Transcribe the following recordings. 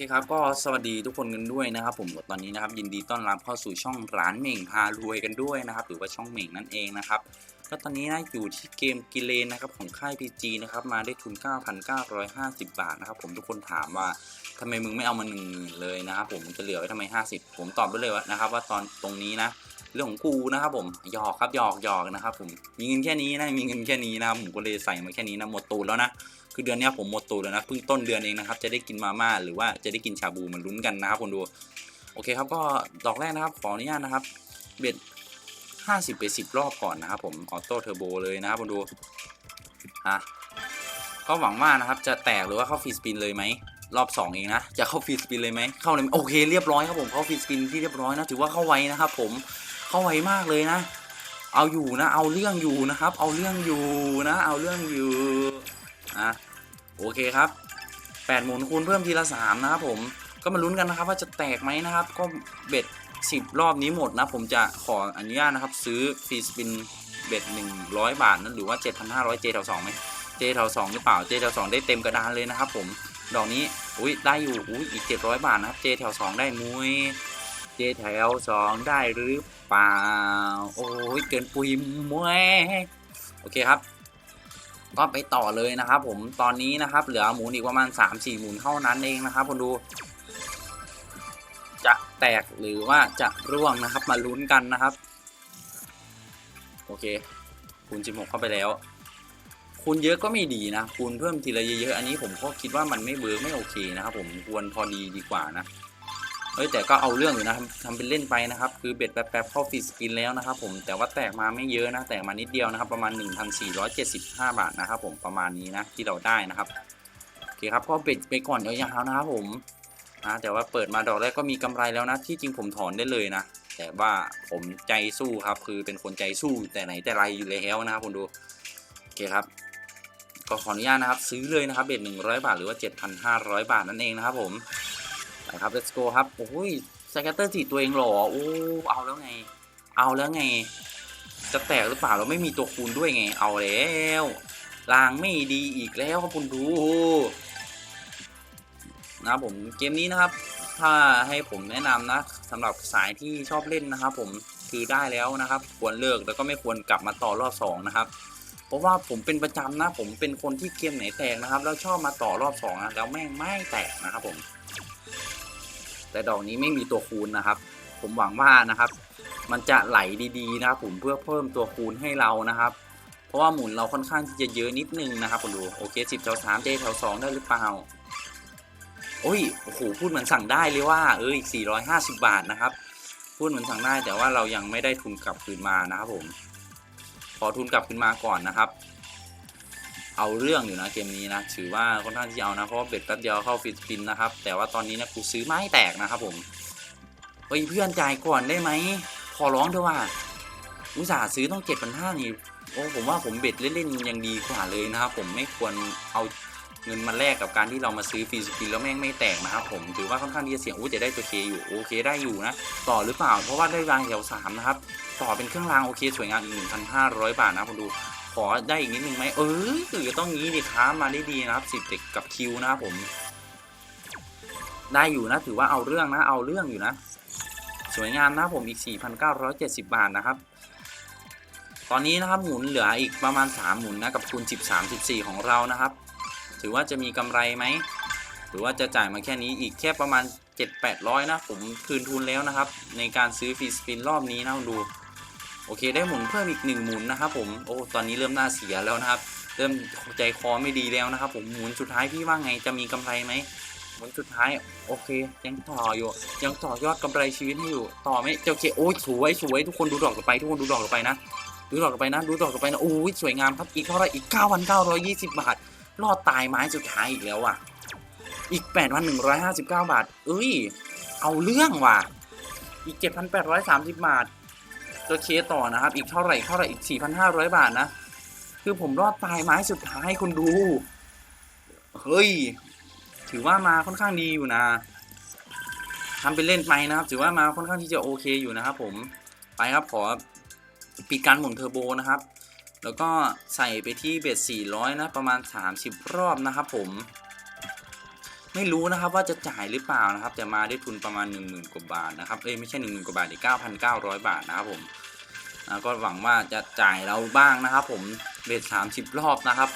เคครับก็สวัสดีทุกคนกันด้วยนะครับ ผมตอนนี้นะครับ ยินดีต้อนรับเข้าสู่ช่องร้านเหม่งพารวยกันด้วยนะครับ หรือว่าช่องเหม่งนั่นเองนะครับก็ตอนนี้นะอยู่ที่เกมกิเลนนะครับของค่าย PG นะครับมาได้ทุน 9,950 บาทนะครับผมทุกคนถามว่าทำไมมึงไม่เอามา1 0,000เลยนะครับผมจะเหลือไว้ทำไม 50 ผมตอบไปเลยว่านะครับว่าตอนตรงนี้นะเรื่องของกูนะครับผมหยอกครับหยอกหยอกนะครับผมมีเงินแค่นี้นะมีเงินแค่นี้นะผมก็เลยใส่มาแค่นี้นะหมดตูนแล้วนะ คือเดือนนี้ผมหมดตูนแล้วนะเพิ่งต้นเดือนเองนะครับ จะได้กินมาม่าหรือว่าจะได้กินชาบูมันลุ้นกันนะครับคนดูโอเคครับก็ดอกแรกนะครับขออนุญาตนะครับเบ็ด50 ไป 10 รอบก่อนนะครับผมออโต้เทอร์โบเลยนะครับคนดูอะก็หวังว่านะครับจะแตกหรือว่าเข้าฟีสปินเลยไหมรอบ 2 เองนะ จะเข้าฟีสปินเลยไหมเข้าเลยโอเคเรียบร้อยครับผมเข้าฟีสปินที่เรียบร้อยนะถือว่าเข้าไวนะครับผมเข้าไวมากเลยนะ เอาอยู่นะ เอาเรื่องอยู่นะครับ เอาเรื่องอยู่นะ เอาเรื่องอยู่อะ โอเคครับ8หมุนคูณเพิ่มทีละ3นะครับผมก็มาลุ้นกันนะครับว่าจะแตกไหมนะครับ ก็เบ็ด10 รอบนี้หมดนะ ผมจะขออนุญาตนะครับ ซื้อฟรีสปินเบ็ด100 บาทนั้นหรือว่า 7,500 J แถว2ไหม J แถว2หรือเปล่า J แถว2ได้เต็มกระดานเลยนะครับผมดอกนี้อุ้ยได้อยู่อุ้ยอีก 700 บาทนะครับ J แถว2ได้มุ้ย J แถว2ได้หรือเปล่าโอ้ยเกินปุยมวยโอเคครับ ก็ไปต่อเลยนะครับผมตอนนี้นะครับ เหลือหมุนอีกประมาณ 3-4 หมุนเท่านั้นเองนะครับคนดู จะแตกหรือว่าจะร่วงนะครับมาลุ้นกันนะครับ โอเค คูณ16เข้าไปแล้ว คูณเยอะก็ไม่ดีนะคูณเพิ่มทีละเยอะๆอันนี้ผมก็คิดว่ามันไม่เบิร์ไม่โอเคนะครับผมควรพอดีดีกว่านะ เฮ้ยแต่ก็เอาเรื่องอยู่นะทำทำเป็นเล่นไปนะครับ คือเบ็ดแป๊บๆเข้าฟรีสกินแล้วนะครับผมแต่ว่าแตกมาไม่เยอะนะ แตกมานิดเดียวนะครับ ประมาณ 1,475 บาทนะครับผมประมาณนี้นะที่เราได้นะครับโอเคครับก็เบ็ดไปก่อนยาวๆนะครับผมนะแต่ว่าเปิดมาดอกแรกก็มีกำไรแล้วนะที่จริงผมถอนได้เลยนะ แต่ว่าผมใจสู้ครับ คือเป็นคนใจสู้แต่ไหนแต่ไรอยู่แล้วนะครับคุณดูโอเคครับก็ขออนุญาตนะครับ ซื้อเลยนะครับเบ็ด100 บาทหรือว่า 7,500 บาทนั่นเองนะครับผม ไปครับ let's go ครับ โอ้ยสแกตเตอร์สีตัวเองหรอ โอ้ เอาแล้วไง เอาแล้วไง จะแตกหรือเปล่าเราไม่มีตัวคูณด้วยไง เอาแล้วลางไม่ดีอีกแล้วครับคุณดูนะครับผมเกมนี้นะครับ ถ้าให้ผมแนะนำนะสำหรับสายที่ชอบเล่นนะครับ ผมคือได้แล้วนะครับ ควรเลิกแล้วก็ไม่ควรกลับมาต่อรอบสองนะครับเพราะว่าผมเป็นประจำนะ ผมเป็นคนที่เกมไหนแตกนะครับ แล้วชอบมาต่อรอบสองนะแล้วแม่งไม่แตกนะครับผม แต่ดอกนี้ไม่มีตัวคูณนะครับ ผมหวังว่านะครับ มันจะไหลดีๆนะครับผมเพื่อเพิ่มตัวคูณให้เรานะครับ เพราะว่าหมุนเราค่อนข้างที่จะเยอะนิดนึงนะครับคุณดูโอเคสิบแถวสามเจแถวสองได้หรือเปล่าโอ้ยโอ้โหพูดเหมือนสั่งได้เลยว่าเอ้ยสี่ร้อยห้าสิบบาทนะครับ พูดเหมือนสั่งได้แต่ว่าเรายังไม่ได้ทุนกลับคืนมานะครับผม ขอทุนกลับคืนมาก่อนนะครับ เอาเรื่องอยู่นะเกมนี้นะถือว่าค่อนข้างที่จะเอานะเพราะว่าเบ็ดแป๊บเดียวเข้าฟิสปินนะครับ แต่ว่าตอนนี้นะกูซื้อไม้แตกนะครับผมเฮ้ยเพื่อนจ่ายก่อนได้ไหมขอร้องเถอะว่าอุตส่าห์ซื้อต้องเจ็ดพันห้านี่โอ้ผมว่าผมเบ็ดเล่นๆยังดีกว่าเลยนะครับผมไม่ควรเอาเงินมาแลกกับการที่เรามาซื้อฟรีสปินแล้วแม่งไม่แตกนะครับผมถือว่าค่อนข้างที่จะเสี่ยงอู้จะได้ตัวเคอยู่โอเคได้อยู่นะ ต่อหรือเปล่าเพราะว่าได้รางแถวสามนะครับต่อเป็นเครื่องรางโอเคสวยงามอีกหนึ่งพันห้าร้อยบาทนะคุณดู ขอได้อีกนิดนึงไหมเออคือต้องงี้ดิค้ามาได้ดีนะครับสิบเด็กกับคิวนะครับผม ได้อยู่นะถือว่าเอาเรื่องนะเอาเรื่องอยู่นะ สวยงามนะครับผมอีก 4,970 บาทนะครับ ตอนนี้นะครับหมุนเหลืออีกประมาณ 3 หมุนนะกับคูณ 13 14 ของเรานะครับ ถือว่าจะมีกำไรไหมหรือว่าจะจ่ายมาแค่นี้อีกแค่ประมาณ 7-800 นะ ผมคืนทุนแล้วนะครับ ในการซื้อฟรีสปินรอบนี้นะดู โอเคได้หมุนเพิ่มอีกหนึ่งหมุนนะครับผมโอ้ตอนนี้เริ่มหน้าเสียแล้วนะครับ เริ่มใจคอไม่ดีแล้วนะครับ ผมหมุนสุดท้ายพี่ว่าไงจะมีกำไรไหมหมุนสุดท้ายโอเค ยังต่ออยู่ ยังต่อยอดกำไรชีวิตให้อยู่ต่อไหมโอเคโอ้ยสวยสวยทุกคนดูดอกต่อไป ทุกคนดูดอกต่อไปนะดูดอกต่อไปนะดูดอกต่อไปนะโอ้ยสวยงามครับอีกเท่าไรอีก 9,920 บาท รอดตายไม้สุดท้ายอีกแล้วอะ อีก 8,159 บาท เอ้ย เอาเรื่องว่ะอีก 7,830 บาท ตัวเคต่อนะครับ อีกเท่าไหร่เท่าไหร่อีก 4,500 บาทนะ คือผมรอดตายไม้สุดท้ายคุณดู เฮ้ย ถือว่ามาค่อนข้างดีอยู่นะทำเป็นเล่นไปนะครับ ถือว่ามาค่อนข้างที่จะโอเคอยู่นะครับผม ไปครับขอปิดการหมุนเทอร์โบนะครับ แล้วก็ใส่ไปที่เบ็ด400 นะ ประมาณ 30 รอบนะครับผม ไม่รู้นะครับว่าจะจ่ายหรือเปล่านะครับ แต่มาได้ทุนประมาณ 1 0,000กว่าบาทนะครับเอ้ยไม่ใช่ 1 0,000กว่าบาทดิ9,900 บาทนะครับผมก็หวังว่าจะจ่ายเราบ้างนะครับ ผมเบ็ด30 รอบนะครับ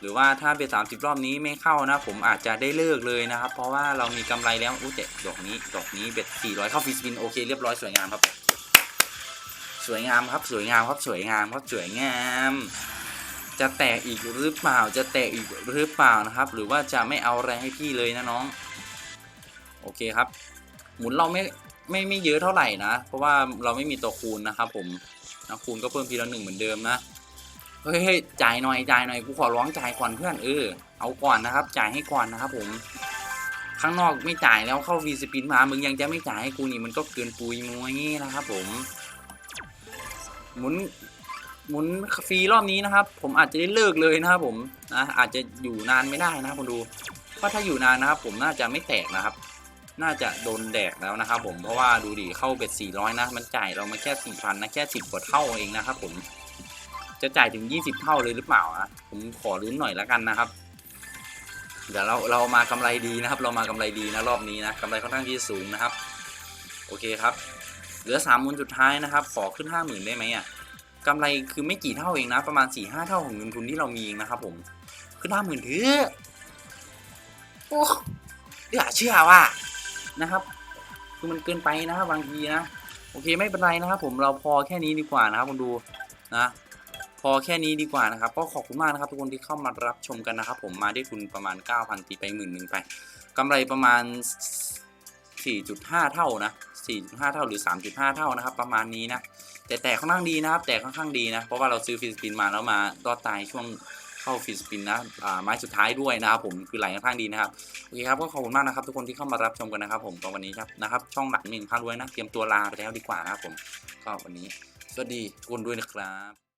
หรือว่าถ้าเบ็ด30รอบนี้ไม่เข้านะ ผมอาจจะได้เลิกเลยนะครับ เพราะว่าเรามีกำไรแล้วอู้แต่ดอกนี้ดอกนี้เบ็ด400เข้าฟรีสปินโอเคเรียบร้อยสวยงามครับ สวยงามครับสวยงามครับสวยงามครับสวยงาม จะแตกอีกหรือเปล่า จะแตกอีกหรือเปล่านะครับ หรือว่าจะไม่เอาอะไรให้พี่เลยนะน้อง โอเคครับ หมุนเราไม่ไม่ไม่เยอะเท่าไหร่นะ เพราะว่าเราไม่มีตัวคูณนะครับ ผมนะคูณก็เพิ่มทีละหนึ่งเหมือนเดิมนะเฮ้ยเฮ้ยจ่ายหน่อยจ่ายหน่อยกูขอร้องจ่ายก่อนเพื่อนเออ เอาก่อนนะครับ จ่ายให้ก่อนนะครับผมข้างนอกไม่จ่ายแล้วเข้าวีสปินมา มึงยังจะไม่จ่ายให้กูนี่มันก็เกินปุยมวยนะครับผม หมุน หมุนฟรีรอบนี้นะครับ ผมอาจจะได้เลิกเลยนะครับผมนะอาจจะอยู่นานไม่ได้นะครับคุณดูเพราะถ้าอยู่นานนะครับ ผมน่าจะไม่แตกนะครับ น่าจะโดนแดกแล้วนะครับ ผมเพราะว่าดูดิเข้าเบ็ด400 นะ มันจ่ายเรามาแค่4,000นะแค่10กว่าเท่าเองนะครับ ผมจะจ่ายถึง 20 เท่าเลยหรือเปล่านะผมขอลุ้นหน่อยแล้วกันนะครับ เดี๋ยวเราเรามากำไรดีนะครับ เรามากำไรดีนะรอบนี้นะกำไรค่อนข้างที่สูงนะครับ โอเคครับ เหลือสามมูลสุดท้ายนะครับ ขอขึ้นห้าหมื่นได้ไหมอะ กำไรคือไม่กี่เท่าเองนะ ประมาณ4ี่ห้าเท่าของเงินทุนที่เรามีเองนะครับผมขึ้นห้าหมื่นเถอโอ้อย่าเชื่อว่านะครับคือมันเกินไปนะครับบางทีนะโอเคไม่เป็นไรนะครับผมเราพอแค่นี้ดีกว่านะครับคุณดูนะพอแค่นี้ดีกว่านะครับก็ขอบคุณมากนะครับทุกคนที่เข้ามารับชมกันนะครับ ผมมาได้ทุนประมาณ 9,000ตีไปหมื่นหนึ่งไปกำไรประมาณ 4.5 เท่านะ 4.5 เท่าหรือ 3.5 เท่านะครับ ประมาณนี้นะ แต่แต่ค่อนข้างดีนะครับ แต่ค่อนข้างดีนะ เพราะว่าเราซื้อฟิสปินมาแล้วมารอดตายช่วงเข้าฟิสปินนะอ่าไม้สุดท้ายด้วยนะครับผมคือไหลค่อนข้างดีนะครับโอเคครับก็ขอบคุณมากนะครับ ทุกคนที่เข้ามารับชมกันนะครับผมตอนวันนี้ครับนะครับช่องหลักหนึ่งพารวยนะเตรียมตัวลาไปแล้วดีกว่านะครับผมก็วันนี้สวัสดีทุกคนด้วยนะครับ